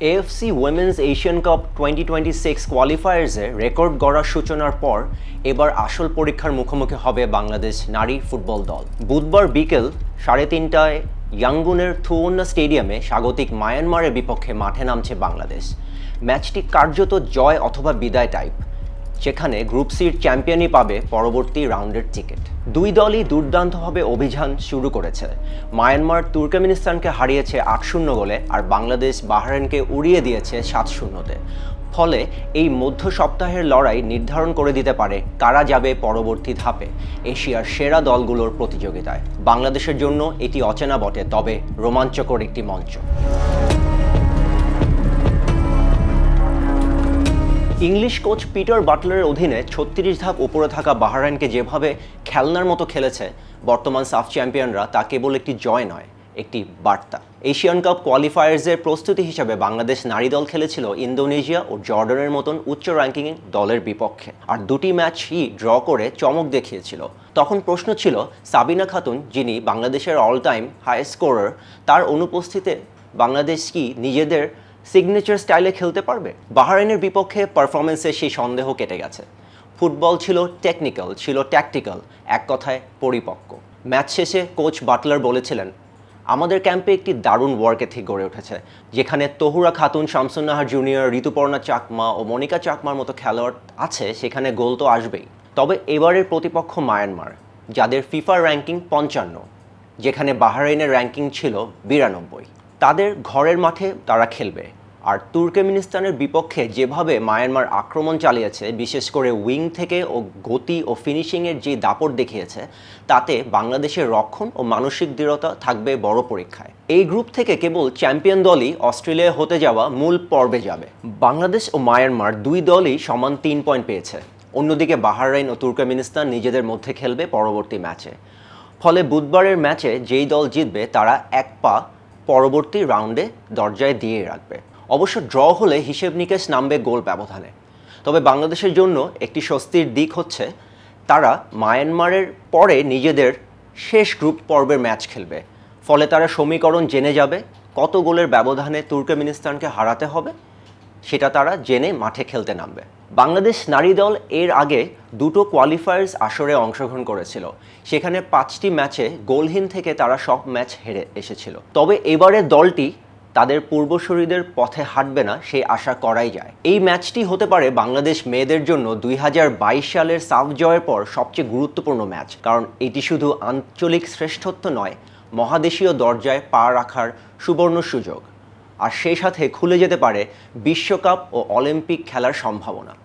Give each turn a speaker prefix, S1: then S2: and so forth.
S1: AFC women's Asian Cup twenty twenty six কোয়ালিফায়ার্সে record গড়ার সূচনার পর এবার আসল পরীক্ষার মুখোমুখি হবে বাংলাদেশ নারী ফুটবল দল। বুধবার বিকেল সাড়ে তিনটায় ইয়াঙ্গুনের থুয়ন্না স্টেডিয়ামে স্বাগতিক মায়ানমারের বিপক্ষে মাঠে নামছে বাংলাদেশ। ম্যাচটি কার্যত জয় অথবা বিদায় টাইপ যেখানে গ্রুপ সির চ্যাম্পিয়নই পাবে পরবর্তী রাউন্ডের টিকিট। দুই দলই দুর্দান্তভাবে অভিযান শুরু করেছে। মায়ানমার তুর্কমেনিস্তানকে হারিয়েছে আট শূন্য গোলে আর বাংলাদেশ বাহরাইনকে উড়িয়ে দিয়েছে সাত শূন্যতে। ফলে এই মধ্য সপ্তাহের লড়াই নির্ধারণ করে দিতে পারে কারা যাবে পরবর্তী ধাপে এশিয়ার সেরা দলগুলোর প্রতিযোগিতায়। বাংলাদেশের জন্য এটি অচেনা বটে, তবে রোমাঞ্চকর একটি মঞ্চ। ইংলিশ কোচ পিটার বাটলারের অধীনে ছত্রিশ ধাপ উপরে থাকা বাহারাইনকে যেভাবে খেলনার মতো খেলেছে, বর্তমান সাফ চ্যাম্পিয়নরা তা কেবল একটি জয় নয়, একটি বার্তা। এশিয়ান কাপ কোয়ালিফায়ার্সের প্রস্তুতি হিসাবে বাংলাদেশ নারী দল খেলেছিল ইন্দোনেশিয়া ও জর্ডানের মতন উচ্চ র্যাঙ্কিং দলের বিপক্ষে। আর দুটি ম্যাচই ড্র করে চমক দেখিয়েছিল। তখন প্রশ্ন ছিল, সাবিনা খাতুন, যিনি বাংলাদেশের অল টাইম হাই স্কোরার তার অনুপস্থিতিতে বাংলাদেশ কি নিজেদের সিগনেচার স্টাইলে খেলতে পারবে? বাহারাইনের বিপক্ষে পারফরমেন্সে সেই সন্দেহ কেটে গেছে। ফুটবল ছিল টেকনিক্যাল ছিল ট্যাকটিক্যাল এক কথায় পরিপক্ক। ম্যাচ শেষে কোচ বাটলার বলেছিলেন, আমাদের ক্যাম্পে একটি দারুণ ওয়ার্ক এথিক গড়ে উঠেছে, যেখানে তহুরা খাতুন শামসুন্নাহার জুনিয়র ঋতুপর্ণা চাকমা ও মনিকা চাকমার মতো খেলোয়াড় আছে, সেখানে গোল তো আসবেই। তবে এবারের প্রতিপক্ষ মায়ানমার, যাদের ফিফা র্যাঙ্কিং পঞ্চান্ন, যেখানে বাহারাইনের র্যাঙ্কিং ছিল বিরানব্বই। তাদের ঘরের মাঠে তারা খেলবে। আর তুর্কমেনিস্তানের বিপক্ষে যেভাবে মায়ানমার আক্রমণ চালিয়েছে, বিশেষ করে উইং থেকে ও গতি ও ফিনিশিংয়ের যে দাপট দেখিয়েছে, তাতে বাংলাদেশের রক্ষণ ও মানসিক দৃঢ়তা থাকবে বড় পরীক্ষায়। এই গ্রুপ থেকে কেবল চ্যাম্পিয়ন দলই অস্ট্রেলিয়া হতে যাওয়া মূল পর্বে যাবে। বাংলাদেশ ও মায়ানমার দুই দলই সমান তিন পয়েন্ট পেয়েছে। অন্যদিকে বাহারাইন ও তুর্কমেনিস্তান নিজেদের মধ্যে খেলবে পরবর্তী ম্যাচে। ফলে বুধবারের ম্যাচে যেই দল জিতবে, তারা এক পা পরবর্তী রাউন্ডে দরজায় দিয়ে রাখবে। অবশ্য ড্র হলে হিসেব নিকেশ নামবে গোল ব্যবধানে। তবে বাংলাদেশের জন্য একটি স্বস্তির দিক হচ্ছে, তারা মায়ানমারের পরে নিজেদের শেষ গ্রুপ পর্বের ম্যাচ খেলবে। ফলে তারা সমীকরণ জেনে যাবে কত গোলের ব্যবধানে তুর্কমেনিস্তানকে হারাতে হবে, সেটা তারা জেনে মাঠে খেলতে নামবে। বাংলাদেশ নারী দল এর আগে দুটো কোয়ালিফায়ার্স আসরে অংশগ্রহণ করেছিল। সেখানে পাঁচটি ম্যাচে গোলহীন থেকে তারা সব ম্যাচ হেরে এসেছিল। তবে এবারের দলটি তাদের পূর্বসূরিদের পথে হাঁটবে না সেই আশা করাই যায়। এই ম্যাচটি হতে পারে বাংলাদেশ মেয়েদের জন্য দুই হাজার বাইশ সালের সাফ জয়ের পর সবচেয়ে গুরুত্বপূর্ণ ম্যাচ, কারণ এটি শুধু আঞ্চলিক শ্রেষ্ঠত্ব নয়, মহাদেশীয় দরজায় পা রাখার সুবর্ণ সুযোগ। আর সেই সাথে খুলে যেতে পারে বিশ্বকাপ ও অলিম্পিক খেলার সম্ভাবনা।